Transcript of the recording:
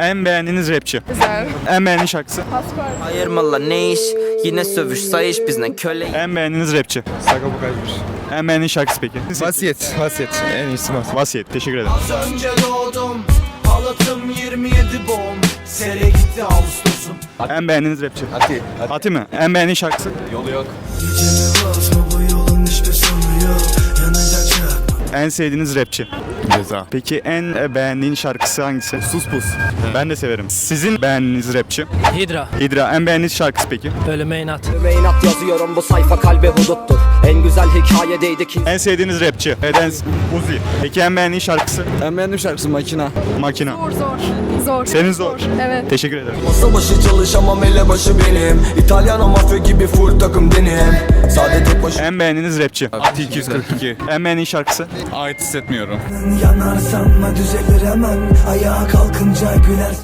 En beğendiğiniz rapçi. Güzel. En beğendiğiniz şarkısı. Ayırmalar ne iş Yine sövüş sayış bizden köle En beğendiğiniz rapçi. Sagopa Kajmer. En beğendiğiniz şarkısı peki. Vasiyet, vasiyet. En iyisi vasiyet. Vasiyet. Teşekkür ederim. Az önce doğdum Halatım 27 bom Sere gitti Ağustos'um En beğendiğiniz rapçi. Ati. Ati mi? En beğendiğiniz şarkısı. Yolu yok. Gecemi basma bu yolun hiçbir sonu yok Yanacak çakma En sevdiğiniz rapçi. Ceza. Peki en e, beğendiğin şarkısı hangisi? Sus pus. Ben de severim. Sizin beğendiğiniz rapçi. Hidra, İdra. En beğendiğiniz şarkısı peki? ölüme inat. Meynat yazıyorum bu sayfa kalbe huduttur En güzel hikayedeydi ki En sevdiğiniz rapçi. Eden Uzi. Peki en beğendiğin şarkısı? En beğendiğim şarkısı Makina. Makina. Zor zor. Zor. Senin zor. Evet. Teşekkür ederim. Masa başı çalışamam elebaşı benim İtalyan mafya gibi full takım denim Sade tek başına En beğendiğiniz rapçi. Ati 242. En beğendiğin şarkısı? Ait hissetmiyorum. Yanar sanma düzelir hemen Ayağa kalkınca güler